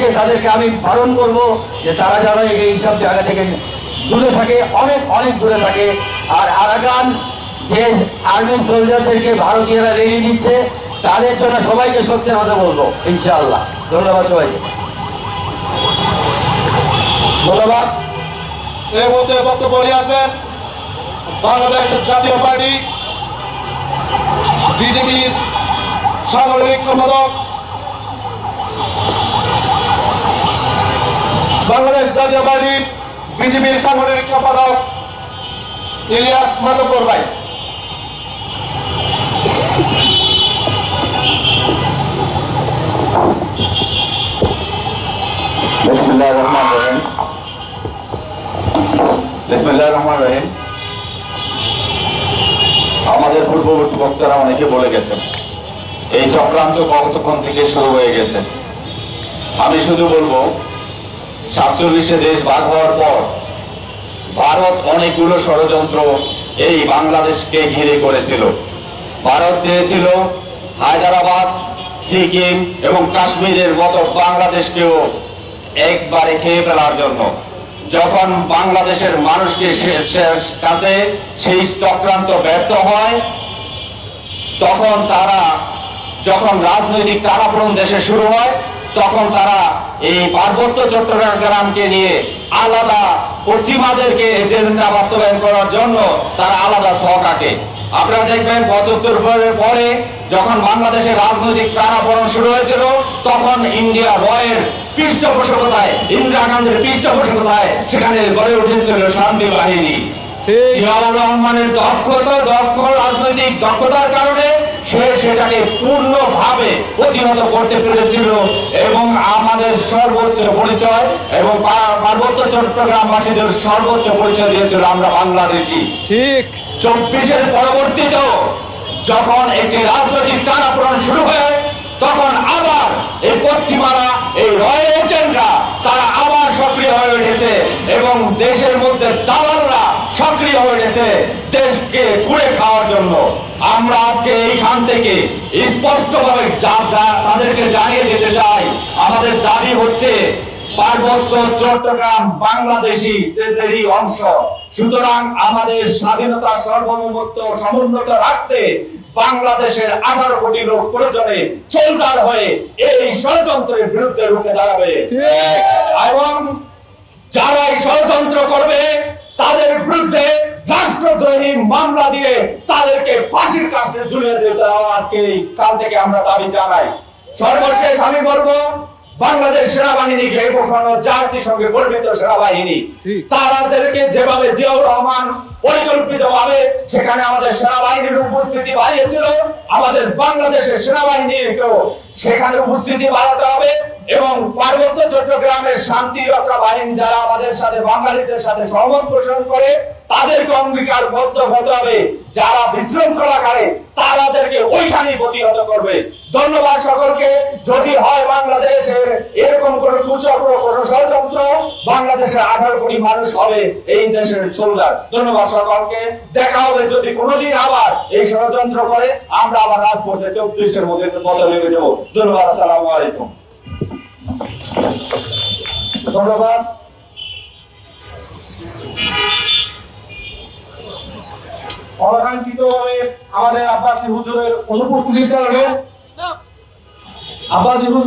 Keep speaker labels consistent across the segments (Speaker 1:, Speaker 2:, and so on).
Speaker 1: থেকে তাদেরকে আমি বারণ করব যে তারা যেন এই সব জায়গা থেকে দূরে থাকে, অনেক অনেক দূরে থাকে। আর আরাকান যে আর্মি সোলজারদেরকে ভারতীয়রা রেডি দিচ্ছে, তাদের জন্য সবাইকে সত্যের কথা বলব, ইনশাআল্লাহ। ধন্যবাদ সবাইকে।
Speaker 2: ধন্যবাদ। এই মুহূর্তে বক্তব্য নিয়ে আসবেন বাংলাদেশ জাতীয় পার্টি বিজেপির সাংগঠনিক সম্পাদক বাংলাদেশ জাতীয় বিজেপির সাংগঠনিক সম্পাদক ইলিয়াস মাতব্বর ভাই।
Speaker 3: বিসমিল্লাহির রহমানির রহিম। বিসমিল্লাহির রহমানির রহিম। আমাদের পূর্ববর্তী বক্তারা অনেকে বলে গেছেন, এই চক্রান্ত কতক্ষণ থেকে শুরু হয়ে গেছে? আমি শুধু বলব সাতচল্লিশে দেশ ভাগ হওয়ার পর ভারত অনেকগুলো ষড়যন্ত্র এই বাংলাদেশকে ঘিরে করেছিল। ভারত চেয়েছিল হায়দ্রাবাদ, সিকিম এবং কাশ্মীরের মতো বাংলাদেশকেও একবারে খেয়ে ফেলার জন্য। যখন বাংলাদেশের মানুষকে কাছে সেই চক্রান্ত ব্যর্থ হয়, তখন তারা যখন রাজনৈতিক টানাপোড়ন দেশে শুরু হয় তখন তারা এই পার্বত্য চট্টগ্রামকে নিয়ে আলাদা পশ্চিমাদেরকে এজেন্ডা বাস্তবায়ন করার জন্য তারা আলাদা ছক আঁকে। আপনারা দেখবেন পঁচাত্তর পরে যখন বাংলাদেশের রাজনৈতিক টানাপোড়ন শুরু হয়েছিল তখন ইন্ডিয়া রয়ের পৃষ্ঠপোষকতায় ইন্দিরা গান্ধীর পৃষ্ঠপোষকতায় সেখানে গড়ে উঠেছিল শান্তি বাহিনী। জিয়াউর রহমানের দক্ষতা দক্ষ রাজনৈতিক দক্ষতার কারণে সে সেটাকে পূর্ণভাবে প্রতিহত করতে পেরেছিল এবং আমাদের সর্বোচ্চ পরিচয় এবং পার্বত্য চট্টগ্রামবাসীদের সর্বোচ্চ পরিচয় দিয়েছিল আমরা বাংলাদেশি।
Speaker 2: ঠিক।
Speaker 3: চব্বিশের পরবর্তীতেও যখন একটি রাজনৈতিক টানাপোড়ন শুরু হয় তখন আবার এই পশ্চিমারা এই রয়্যাল এজেন্টরা তারা আবার সক্রিয় হয়ে উঠেছে এবং দেশের মধ্যে দালালরা সক্রিয় হয়ে উঠেছে। দেশকে কুড়ে খাওয়ার জন্য। আমরা আজকে এইখান থেকে স্পষ্টভাবে তাদেরকে জানিয়ে দিতে চাই আমাদের দাবি হচ্ছে পার্বত্য চট্টগ্রাম বাংলাদেশি অংশ। সুতরাং আমাদের স্বাধীনতা সার্বভৌমত্ব সমুন্নত রাখতে বাংলাদেশের আঠারো কোটি লোক প্রয়োজনে সোলজার হয়ে এই ষড়যন্ত্রের বিরুদ্ধে রুখে দাঁড়াবে। এবং যারা এই ষড়যন্ত্র করবে তাদের বিরুদ্ধে রাষ্ট্রদ্রোহী মামলা দিয়ে তাদেরকে ফাঁসির কাছে ঝুলিয়ে দিতে আজকে কাল থেকে আমরা দাবি জানাই সর্বশেষ আমি বলব বাংলাদেশ সেনাবাহিনীকে কখনো জাতিসংঘে গর্বিত সেনাবাহিনী। তাদেরকে যেভাবে জিয়াউর রহমান পরিকল্পিত ভাবে সেখানে আমাদের সেনাবাহিনীর উপস্থিতি বাড়িয়েছিল। আমাদের বাংলাদেশের সেনাবাহিনীকেও সেখানে উপস্থিতি বাড়াতে হবে এবং পার্বত্য চট্টগ্রামের শান্তি রক্ষা বাহিনী যারা আমাদের সাথে, বাঙালিদের সাথে সহমত পোষণ করে, তাদেরকে অঙ্গীকার বদ্ধ হতে হবে। যারা বিশৃঙ্খলা করে তাদেরকে ওইখানেই প্রতিহত করবে। ধন্যবাদ সকলকে। যদি হয় বাংলাদেশের এরকম কোন কুচক্র বাংলাদেশের আঠারো কোটি মানুষ হবে এই দেশের সোলজার ধন্যবাদ সকলকে। দেখা হবে যদি কোনোদিন আবার এই ষড়যন্ত্র করে আমরা আবার রাজপথে চৌত্রিশের মধ্যে মতো নেমে যাব। ধন্যবাদ আসসালামু আলাইকুম।
Speaker 2: ধন্যবাদ। অনাকাঙ্ক্ষিতভাবে আমাদের আব্বাসী হুজুরের অনুপস্থিতির কারণে আব্বাসী হুজুর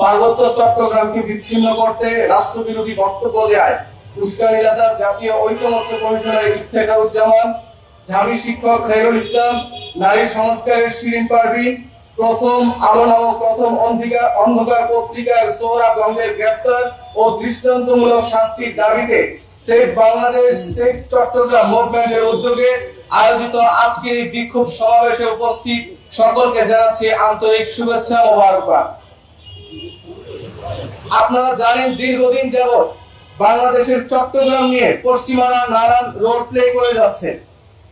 Speaker 4: পার্বত্য চট্টগ্রামকে বিচ্ছিন্ন করতে রাষ্ট্রবিরোধী বক্তব্য দেয় উস্কানিদাতা জাতীয় ঐক্যমত্য কমিশনের ইফতেখারুজ্জামান ঢাবি শিক্ষক খাইরুল ইসলাম, নারী সংস্কারের শিরিন পারভিন প্রথম আলো নামক প্রথম অন্ধকার অন্ধকার পত্রিকার সোহরা গঙ্গের গ্রেফতার ও দৃষ্টান্তমূলক শাস্তির দাবিতে সেফ বাংলাদেশ সেফ চট্টগ্রাম মুভমেন্টের উদ্যোগে আয়োজিত আজকের এই বিক্ষোভ সমাবেশে উপস্থিত সকলকে জানাচ্ছি আন্তরিক শুভেচ্ছা ও মোবারকবাদ। আপনারা জানেন দীর্ঘদিন যাবৎ বাংলাদেশের চট্টগ্রাম নিয়ে পশ্চিমারা নানান রোল প্লে করে যাচ্ছে।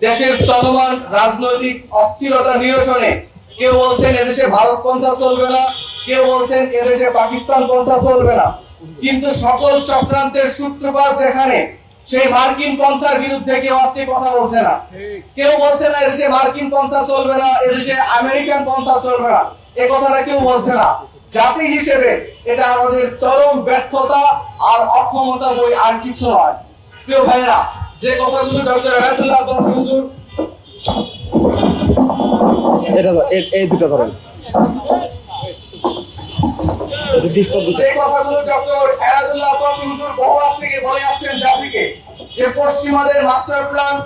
Speaker 4: দেশের চলমান রাজনৈতিক অস্থিরতা নিরসনে কেউ বলছেন এদেশে ভারত পন্থা চলবে না, কেউ বলছেন এদেশে পাকিস্তান পন্থা চলবে না। কিন্তু সকল চক্রান্তের সূত্রপাত যেখানে, সেই মার্কিন পন্থার বিরুদ্ধে কেউ আজকে কথা বলছে না। কেউ বলছে না এদেশে মার্কিন পন্থা চলবে না, এদেশে আমেরিকান পন্থা চলবে না। এ কথাটা কেউ বলছে না। জাতি হিসেবে এটা আমাদের চরম ব্যর্থতা আর অক্ষমতা বই আর কিছু নয়। প্রিয় ভাইরা যে কথাগুলো ডক্টর আনাতুল্লাহ আব্বাস হুজুর
Speaker 2: এটা এই দুটো ধরেন।
Speaker 4: যে কথাগুলো ডক্টর এরাদুল্লাহ আব্বাস হুজুর বহু থেকে বলে আসছেন জাতিকে যে পশ্চিমাদের মাস্টার প্ল্যান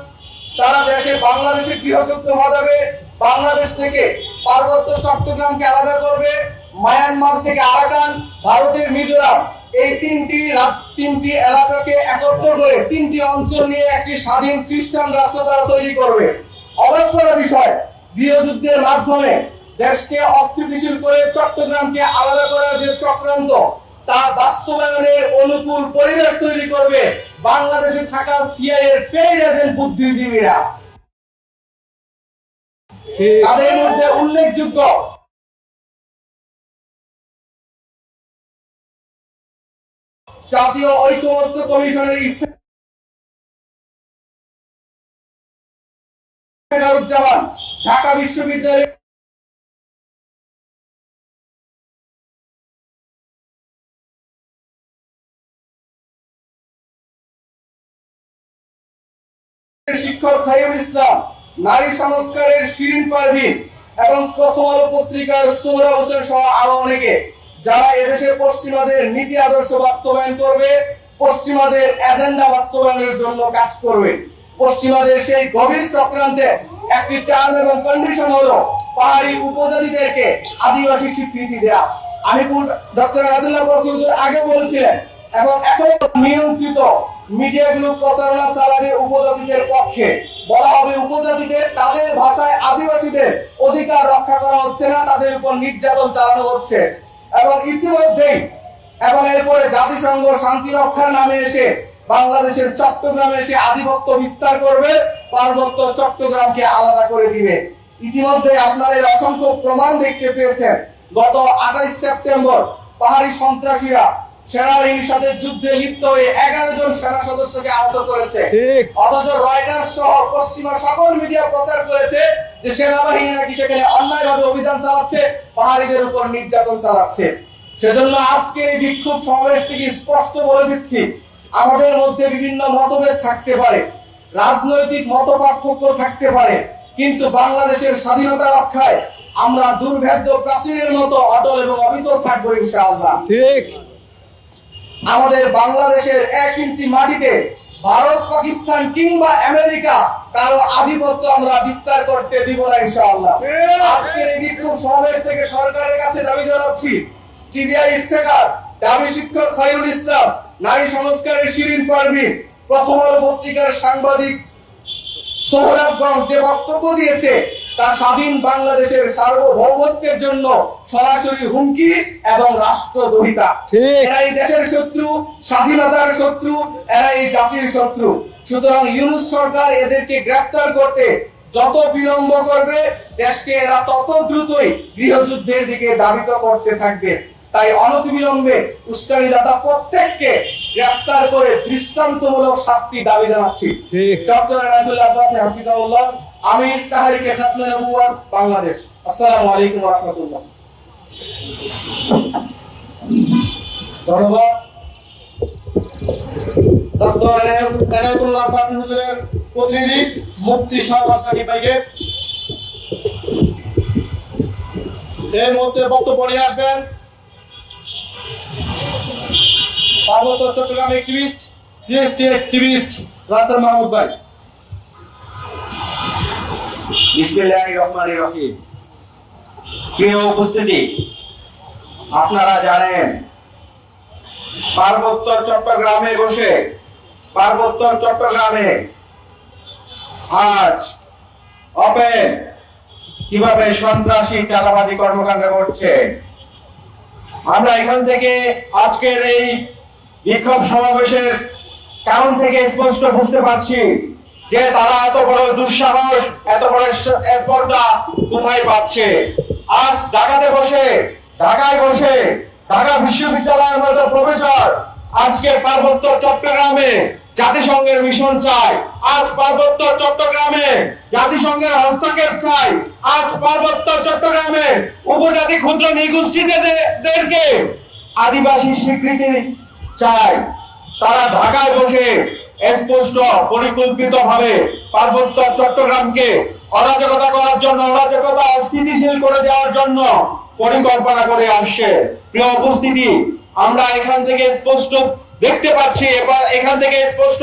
Speaker 4: তারা দেশে বাংলাদেশে গৃহযুদ্ধ ঘটাবে বাংলাদেশ থেকে পার্বত্য চট্টগ্রামকে আলাদা করবে মায়ানমার থেকে আরাকান ভারতের মিজোরাম এই তিনটি তিনটি এলাকাকে একত্র করে তিনটি অঞ্চল নিয়ে একটি স্বাধীন খ্রিস্টান রাষ্ট্র তারা তৈরি করবে। অবাক করা বিষয় গৃহযুদ্ধের মাধ্যমে দেশকে অস্থিতিশীল করে চট্টগ্রামকে আলাদা করার যে চক্রান্ত তা বাস্তবায়নের অনুকূল পরিবেশ তৈরি করবে বাংলাদেশে থাকা সিআই এর পেইড এজেন্ট বুদ্ধিজীবীরা। তাদের মধ্যে উল্লেখযোগ্য জাতীয় ঐক্যমত্য কমিশনের ইফতেখারুজ্জামান ঢাকা বিশ্ববিদ্যালয়ের শিক্ষক খাইরুল ইসলাম, নারী সংস্কারের শিরিন পারভিন এবং প্রথম আলো পত্রিকার সোহরা হোসেন সহ আরও অনেকে। যারা এদেশে পশ্চিমাদের নীতি আদর্শ বাস্তবায়ন করবে, পশ্চিমাদের এজেন্ডা বাস্তবায়নের জন্য কাজ করবে। পশ্চিমাদের সেই গভীর চক্রান্তে একটি টার্ম এবং কন্ডিশন হলো পাহাড়ি উপজাতিদেরকে আদিবাসী স্বীকৃতি দেয়া। আমি ডক্টর বসুদুর আগে বলছিলেন, এবং এখন নিয়ন্ত্রিত মিডিয়াগুলো প্রচারণা চালাবে উপজাতিদের পক্ষে। বলা হবে উপজাতিদের, তাদের ভাষায় আদিবাসীদের অধিকার রক্ষা করা হচ্ছে না, তাদের উপর নির্যাতন চালানো হচ্ছে। এবং ইতিমধ্যেই এবং এরপরে জাতিসংঘ শান্তি রক্ষার নামে এসে বাংলাদেশের চট্টগ্রামে এসে আধিপত্য বিস্তার করবে, পার্বত্য চট্টগ্রামকে আলাদা করে দিবে। ইতিমধ্যে আপনারা এর অসংখ্য প্রমাণ দেখতে পেয়েছেন। গত আঠাইশ সেপ্টেম্বর পাহাড়ি সন্ত্রাসীরা সেনাবাহিনীর সাথে যুদ্ধে লিপ্ত হয়ে এগারো জন সেনা সদস্যকে আহত করেছে। অথচ রয়টার্স সহ পশ্চিমা সকল মিডিয়া প্রচার করেছে যে সেনাবাহিনী নাকি সেখানে অন্যায়ভাবে অভিযান চালাচ্ছে পাহাড়িদের উপর নির্যাতন চালাচ্ছে। সেজন্য আজকে এই বিক্ষোভ সমাবেশ থেকে স্পষ্ট বলে দিচ্ছি আমাদের মধ্যে বিভিন্ন মতভেদ থাকতে পারে রাজনৈতিক মত পার্থক্য থাকতে পারে কিন্তু বাংলাদেশের স্বাধীনতা রক্ষায় আমরা দুর্ভেদ্য প্রাচীরের মতো অটল এবং অবিচল থাকব ইনশাআল্লাহ।
Speaker 2: ঠিক।
Speaker 4: আমাদের বাংলাদেশের এক ইঞ্চি মাটিতে ভারত পাকিস্তান কিংবা আমেরিকা কারও আধিপত্য আমরা বিস্তার করতে দিব না ইনশাআল্লাহ। আজকের এই বিক্ষোভ সমাবেশ থেকে সরকারের কাছে দাবি জানাচ্ছি টিভিআই ইফতেখার দাবি শিক্ষক খায়রুল ইসলাম নারী সংস্কারের শিরিন পারভিন প্রথম আলো পত্রিকার সাংবাদিক সোহরাবগঞ্জ যে বক্তব্য দিয়েছে তা স্বাধীন বাংলাদেশের সার্বভৌমত্বের জন্য সরাসরি হুমকি এবং রাষ্ট্রদ্রোহিতা। এরা এই দেশের শত্রু স্বাধীনতার শত্রু এরা এই জাতির শত্রু। সুতরাং ইউনুস সরকার এদেরকে গ্রেফতার করতে যত বিলম্ব করবে দেশকে এরা তত দ্রুতই গৃহযুদ্ধের দিকে দাবিত করতে থাকবে। তাই অনতিবিলম্বে উস্কানিদাতা প্রত্যেককে গ্রেফতার করে দৃষ্টান্তমূলক শাস্তি দাবি জানাচ্ছি। ডক্টর আনাদুল্লাহ আব্বাস হাফিজাউল্লাহ আমির তাহারিকে খাতমে নবুয়াত বাংলাদেশ। আসসালামু আলাইকুম ওয়া রাহমাতুল্লাহ। ধন্যবাদ। ডক্টর আসবেন চট্টগ্রাম অ্যাক্টিভিস্ট মাহমুদ ভাই।
Speaker 1: আপনারা জানেন পার্বত্য চট্টগ্রামে বসে পার্বত্য চট্টগ্রামে আজ অপেন কীভাবে সন্ত্রাসী চালাবাজি কর্মকাণ্ড করছে।
Speaker 3: আমরা এখান থেকে আজকের এই বিক্ষোভ সমাবেশের কারণ থেকে স্পষ্ট বুঝতে পারছি। যে তারা এত বড় দুঃসাহস, এত বড় স্পর্ধা কোথায় পাচ্ছে? আজ ঢাকাতে বসে, ঢাকায় বসে, ঢাকা বিশ্ববিদ্যালয়ের মতো প্রফেসর আজকে পার্বত্য চট্টগ্রামে জাতিসংঘের মিশন চাই আজ পার্বত্য চট্টগ্রামে জাতিসংঘের হস্তক্ষেপ চাই আজ পার্বত্য চট্টগ্রামে উপজাতি ক্ষুদ্র নিগোষ্ঠীদেরকে আদিবাসী স্বীকৃতি চাই তারা ঢাকায় বসে স্পষ্ট পরিকল্পিত ভাবে পার্বত্য চট্টগ্রামকে অরাজকতা করার জন্য, অরাজকতা অস্থিতিশীল করে দেওয়ার জন্য পরিকল্পনা করে আসছে। প্রিয় উপস্থিতি, আমরা এখান থেকে স্পষ্ট দেখতে পাচ্ছি, এবার এখান থেকে স্পষ্ট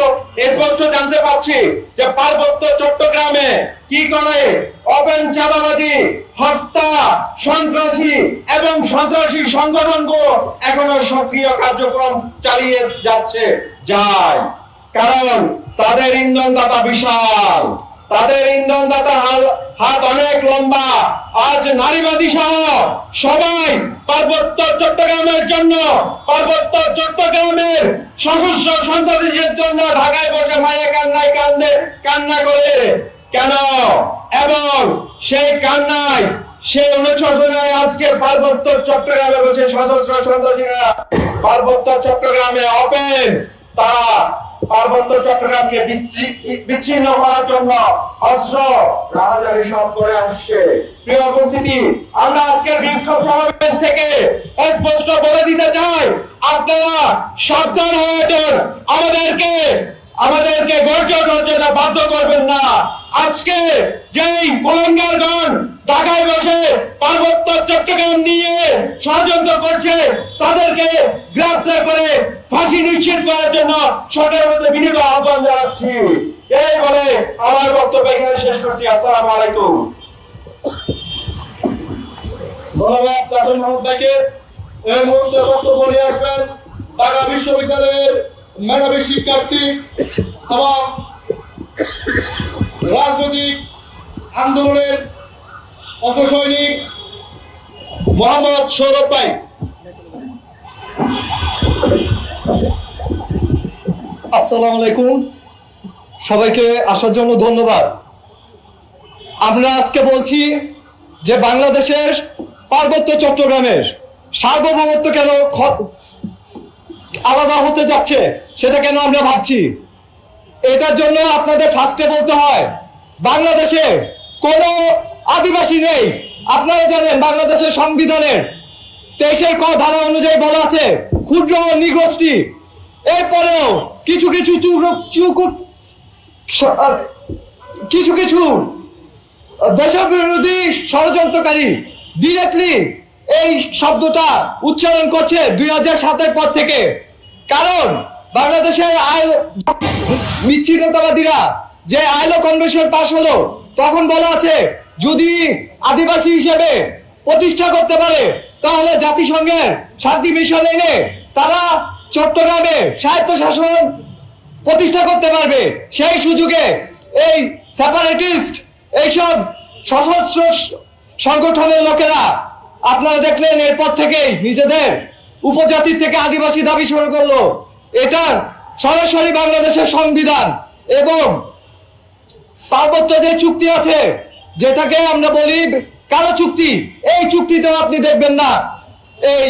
Speaker 3: স্পষ্ট জানতে পাচ্ছি যে পার্বত্য চট্টগ্রামে কি করে ওপেন চাঁদাবাজি, হত্যা, সন্ত্রাসী এবং সন্ত্রাসী সংগঠনগুলো এখনও সক্রিয় কার্যক্রম চালিয়ে যাচ্ছে, যায়। কারণ তাদের ইন্ধনদাতা বিশাল। তাদের ইন্ধনদাতা হাল- হাত অনেক লম্বা। আজ নারীবাদী সহ সবাই পার্বত্য চট্টগ্রামের জন্য, পার্বত্য চট্টগ্রামের সশস্ত্র সন্ত্রাসীদের জন্য ঢাকায় বসে মায়ে কান্নায় কান্দে কান্না করে। কেন? এবং সেই কান্নায়, সেই অনুশোচনায় আজকে পার্বত্য চট্টগ্রামে বসে সশস্ত্র সন্ত্রাসীরা পার্বত্য চট্টগ্রামে অপেন। তারা পার্বত্য চট্টগ্রামকে বিচ্ছি- বিচ্ছিন্ন করার জন্য অস্ত্র করে আসছে। প্রিয় উপস্থিতি, আমরা আজকের বিক্ষোভ সমাবেশ থেকে স্পষ্ট বলে দিতে চাই, আপনারা সাবধান হয়ে আমাদেরকে আমাদেরকে বর্জন বর্জনা বাধ্য করবেন না। আজকে যেই কুলঙ্গারগণ ঢাকায় বসে পার্বত্য চট্টগ্রাম নিয়ে ষড়যন্ত্র করছে, তাদেরকে গ্রেপ্তার করে ফাঁসি নিশ্চিত করার জন্য সরকারের মধ্যে বিনীত আহ্বান জানাচ্ছি। এই বলে আমার বক্তব্য এখানে শেষ করছি। আসসালামু আলাইকুম। ধন্যবাদ কাসম মাহমুদ ভাইকে। এই মুহূর্তে বক্তব্য নিয়ে আসবেন ঢাকা বিশ্ববিদ্যালয়ের মেধাবী শিক্ষার্থী এবং রাজনৈতিক আন্দোলনের অপসৈনিক মোহাম্মদ সৌরভ ভাই।
Speaker 5: আসসালামু আলাইকুম। সবাইকে আসার জন্য ধন্যবাদ। আমরা আজকে বলছি যে বাংলাদেশের পার্বত্য চট্টগ্রামের সার্বভৌমত্ব কেন আলাদা হতে যাচ্ছে, সেটা কেন আমরা ভাবছি? এটার জন্য আপনাদের ফার্স্টে বলতে হয়, বাংলাদেশে কোনো আদিবাসী নেই। আপনারা জানেন বাংলাদেশের সংবিধানের তেইশের ক ধারা অনুযায়ী বলা আছে, ক্ষুদ্র নিগোষ্ঠী। এরপরেও কিছু কিছু চুকুট কিছু কিছু দেশবিরোধী ষড়যন্ত্রকারী ডিরেক্টলি এই শব্দটা উচ্চারণ করছে দুই হাজার সাতের পর থেকে। কারণ বাংলাদেশের আইন বিচ্ছিন্নতাবাদীরা যে আইলো কনভেনশন পাশ হলো, তখন বলা আছে, যদি আদিবাসী হিসেবে প্রতিষ্ঠা করতে পারে, তাহলে জাতিসংঘের শান্তি মিশন এনে তারা চট্টগ্রামে স্বায়ত্ত শাসন প্রতিষ্ঠা করতে পারবে। সেই সুযোগে এই সেপারেটিস্ট, এইসব সশস্ত্র সংগঠনের লোকেরা, আপনারা দেখলেন এরপর থেকেই নিজেদের উপজাতির থেকে আদিবাসী দাবি শুরু করল। এটা সরাসরি বাংলাদেশের সংবিধান এবং পার্বত্য যে চুক্তি আছে যেটাকে আমরা বলি কালো চুক্তি এই চুক্তিতেও আপনি দেখবেন না এই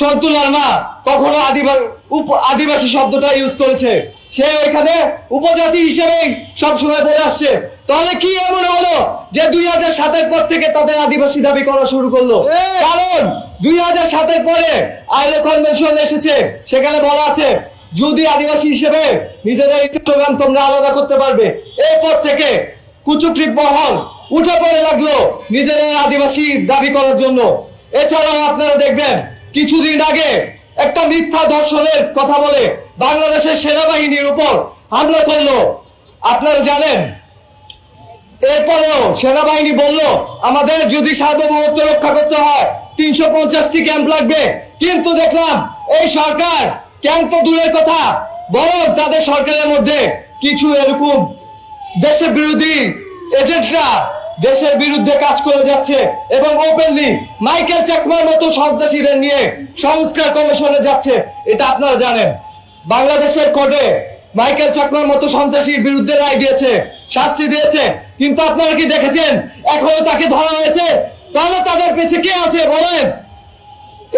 Speaker 5: সন্তুলার মা কখনো আদিবাসী আদিবাসী শব্দটা ইউজ করেছে। সে এখানে উপজাতি হিসেবেই সবসময় বলে আসছে। তাহলে কি এমন হলো যে দুই হাজার সাতের পর থেকে তাদের আদিবাসী দাবি করা শুরু করল? কারণ দুই হাজার সাতের পরে আইলো কনভেনশন এসেছে সেখানে বলা আছে যদি আদিবাসী হিসেবে নিজেদের চট্টগ্রাম তোমরা আলাদা করতে পারবে। এরপর থেকে কুচুকৃত মহল উঠে পড়ে লাগল নিজেদের আদিবাসী দাবি করার জন্য। এছাড়াও আপনারা দেখবেন, কিছুদিন আগে একটা মিথ্যা ধর্ষণের কথা বলে বাংলাদেশের সেনাবাহিনীর উপর হামলা করল। আপনারা জানেন, এরপরেও সেনাবাহিনী বলল, আমাদের যদি সার্বভৌমত্ব রক্ষা করতে হয়, তিনশো পঞ্চাশটি ক্যাম্প লাগবে। কিন্তু দেখলাম, এই সরকার ক্যাম্প তো দূরের কথা? বরং তাদের সরকারের মধ্যে কিছু এরকম দেশের বিরোধী এজেন্টরা দেশের বিরুদ্ধে কাজ করে যাচ্ছে এবং ওপেনলি মাইকেল চাকমার মতো সন্ত্রাসীদের নিয়ে সংস্কার কমিশনে যাচ্ছে, এটা আপনারা জানেন। বাংলাদেশের কোর্টে মাইকেল চাকমার মতো সন্ত্রাসীর বিরুদ্ধে রায় দিয়েছে, শাস্তি দিয়েছে। কিন্তু আপনারা কি দেখেছেন? এখনও তাকে ধরা হয়েছে? তাহলে তাদের পিছে কে আছে বলেন?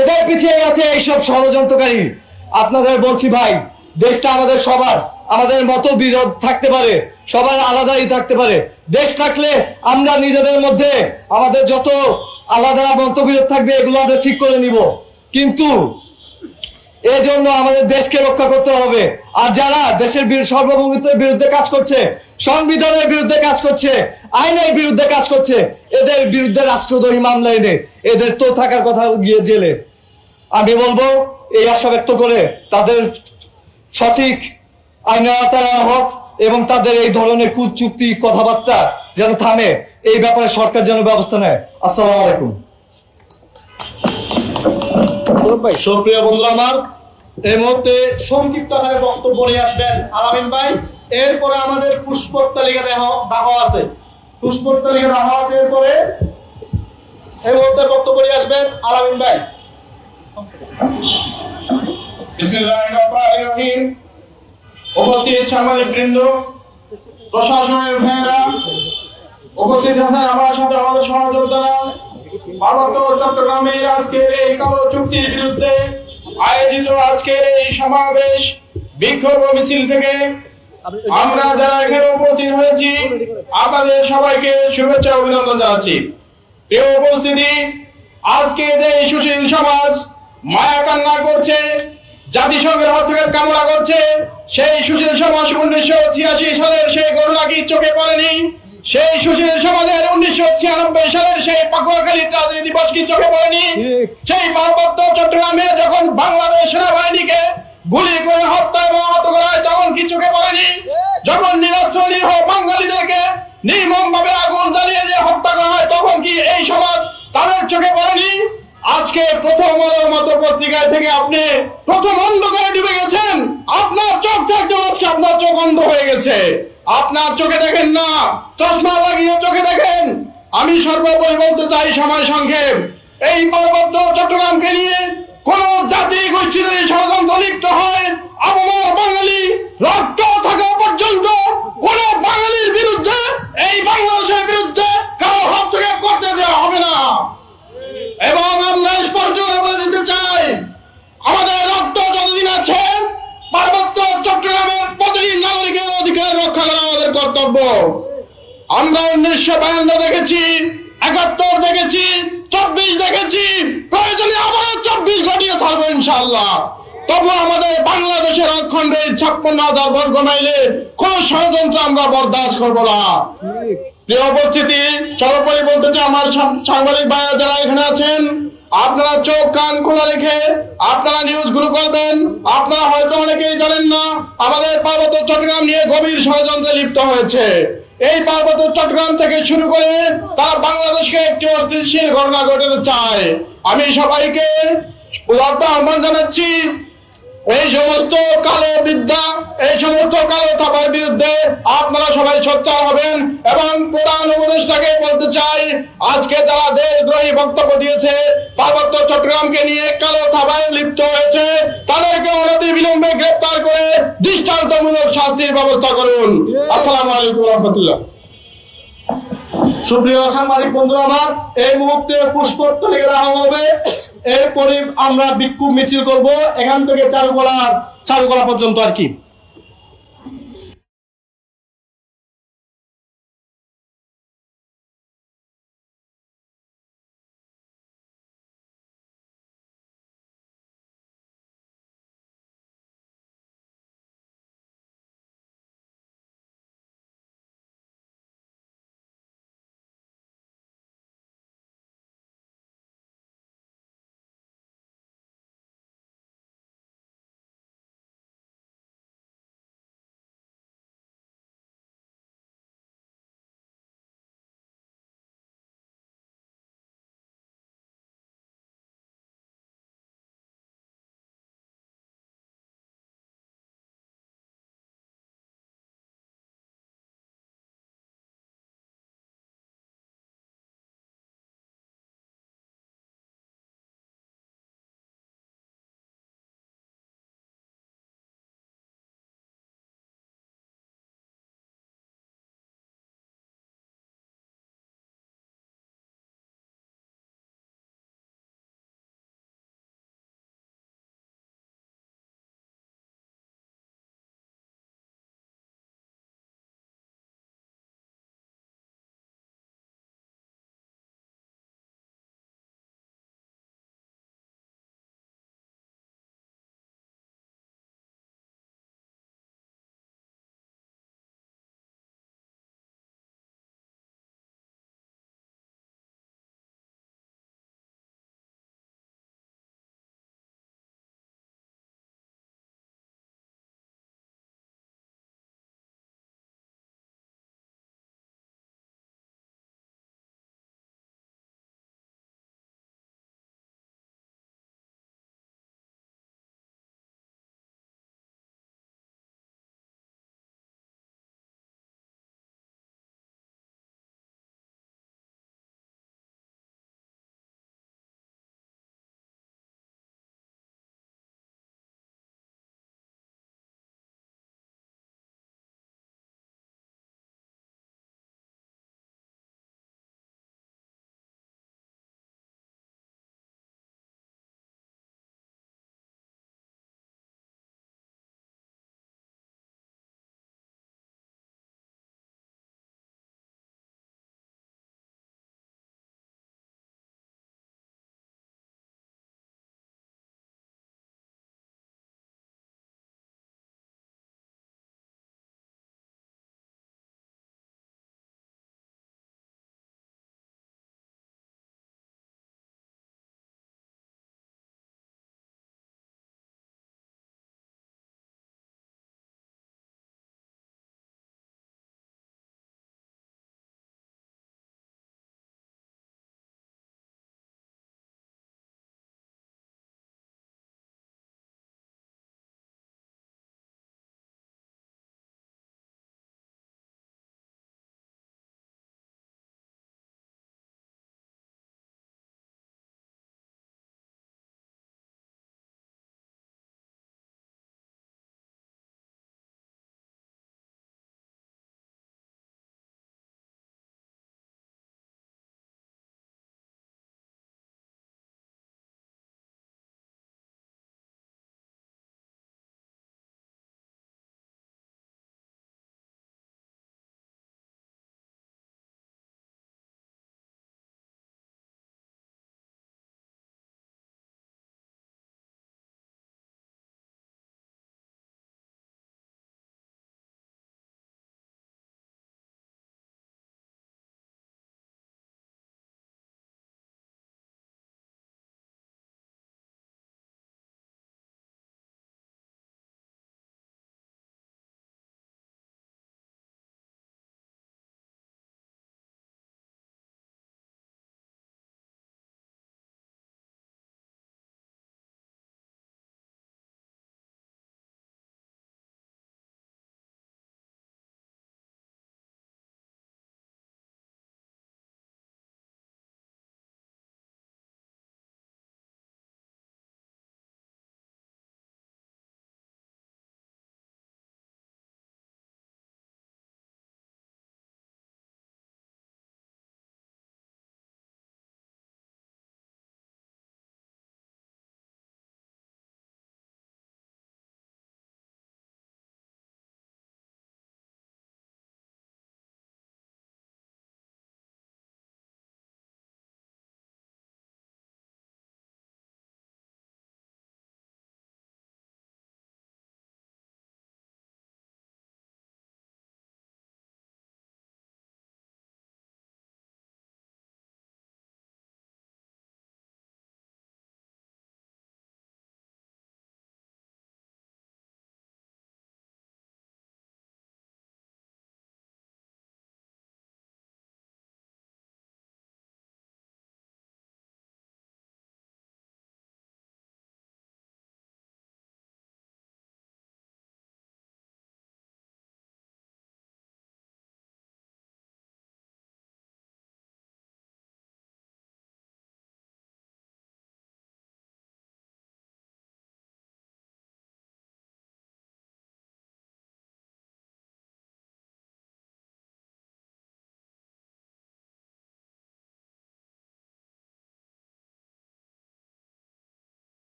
Speaker 5: এদের পিছিয়ে আছে এইসব ষড়যন্ত্রকারী। আপনাদের বলছি ভাই, দেশটা আমাদের সবার, আমাদের মতো বিরোধ থাকতে পারে, সবার আলাদাই থাকতে পারে। দেশ থাকলে আমরা নিজেদের মধ্যে আমাদের যত আলাদা মতবিরোধ থাকবে, এগুলো আমরা ঠিক করে নিব। কিন্তু এই জন্য আমাদের দেশকে রক্ষা করতে হবে। আর যারা দেশের বিরু- সার্বভৌমত্বের বিরুদ্ধে কাজ করছে, সংবিধানের বিরুদ্ধে কাজ করছে, আইনের বিরুদ্ধে কাজ করছে, এদের বিরুদ্ধে রাষ্ট্রদ্রোহী মামলা এনে, এদের তো থাকার কথা গিয়ে জেলে। আমি বলব এই আশা ব্যক্ত করে তাদের সঠিক আনা হোক এবং তাদের এই ধরনের কুচুক্তি কথাবার্তা যেন থামে, এই ব্যাপারে সরকার যেন ব্যবস্থা নেয়। আসসালাম আলাইকুম।
Speaker 6: সুপ্রিয় বন্ধু আমার, এই মুহূর্তে সংক্ষিপ্ত আকারে বক্তব্য নিয়ে আসবেন আলামিন ভাই। এরপরে আমাদের পুষ্পোত্তালিকা দেহ, দাহ আছে। পুষ্পোত্তালিকা দাহ আছে, এরপরে এই মুহূর্তে বক্তব্য নিয়ে আসবেন আলামিন ভাই।
Speaker 2: আয়োজিত আজকের এই সমাবেশ বিক্ষোভ মিছিল থেকে আমরা যারা এখানে উপস্থিত হয়েছি আপনাদের সবাইকে শুভেচ্ছা অভিনন্দন জানাচ্ছি প্রিয় উপস্থিতি আজকে যে সুশীল সমাজ মায়া কান্না করছে, জাতিসংঘের হস্তক্ষেপ কামনা করছে, সেই সুশীল সমাজ উনিশশো ছিয়াশি সালের সেই করোনা কি চোখে পড়েনি? সেই সুশীল সমাজের উনিশশো ছিয়ানব্বই সালের সেই পাকুয়াখালী ট্রাজেডি দিবস কি চোখে পড়েনি? সেই পার্বত্য চট্টগ্রামে যখন বাংলাদেশ সেনাবাহিনীকে গুলি করে হত্যা এবং আহত করা হয়, তখন কি চোখে পড়েনি? যখন নিরাশ্র নিরহ বাঙালিদেরকে নির্মম ভাবে আগুন জ্বালিয়ে দিয়ে হত্যা করা হয়, তখন কি এই সমাজ তাদের চোখে পড়েনি? আজকে প্রথম আলোর মতো পত্রিকায় থেকে আপনি প্রথম অন্ধকারে ডুবে গেছেন। আপনার চোখ থাকতে আজকে আপনার চোখ অন্ধ হয়ে গেছে। আপনার চোখে দেখেন না, চশমা লাগিয়ে চোখে দেখেন। আমি সর্বোপরি বলতে চাই সময় সংক্ষেপ। এই পার্বত্য চট্টগ্রামকে নিয়ে কোন জাতি গোষ্ঠী যদি ষড়যন্ত্র লিপ্ত হয় আমার বাঙালি রক্ত করব না। প্রিয় উপস্থিতি, সর্বোপরি বলতে চাই, আমার সাংবাদিক ভাইরা যারা এখানে আছেন, আপনারা চোখ, কান খোলা রেখে আপনারা নিউজগুলো করবেন। আপনারা হয়তো অনেকেই জানেন না, আমাদের পার্বত্য চট্টগ্রাম নিয়ে গভীর ষড়যন্ত্রে লিপ্ত হয়েছে। এই পার্বত্য চট্টগ্রাম থেকে শুরু করে তারা বাংলাদেশকে একটি অস্থিতিশীল ঘটনা ঘটাতে চায়। আমি সবাইকে আহ্বান জানাচ্ছি এই সমস্ত কালো বিদ্যা, এই সমস্ত কালো থাকার বিরুদ্ধে আপনারা সবাই সোচ্চার হবেন এবং প্রধান উপদেষ্টাকে বলতে চাই, আজকে যারা দেশদ্রোহী বক্তব্য দিয়েছে, পার্বত্য চট্টগ্রামকে নিয়ে কালো থাবায় লিপ্ত হয়েছে, তাদেরকে অনতি বিলম্বে গ্রেপ্তার করে দৃষ্টান্তমূলক শাস্তির ব্যবস্থা করুন। আসসালামু আলাইকুম রহমতুল্লাহ।
Speaker 6: সুপ্রিয় সাংবাদিক বন্ধু আমার এই মুহূর্তে পুষ্পোত্তলিকা হবে। এরপরে আমরা বিক্ষোভ মিছিল করব। এখান থেকে চারুকলা চারুকলা পর্যন্ত আর কি।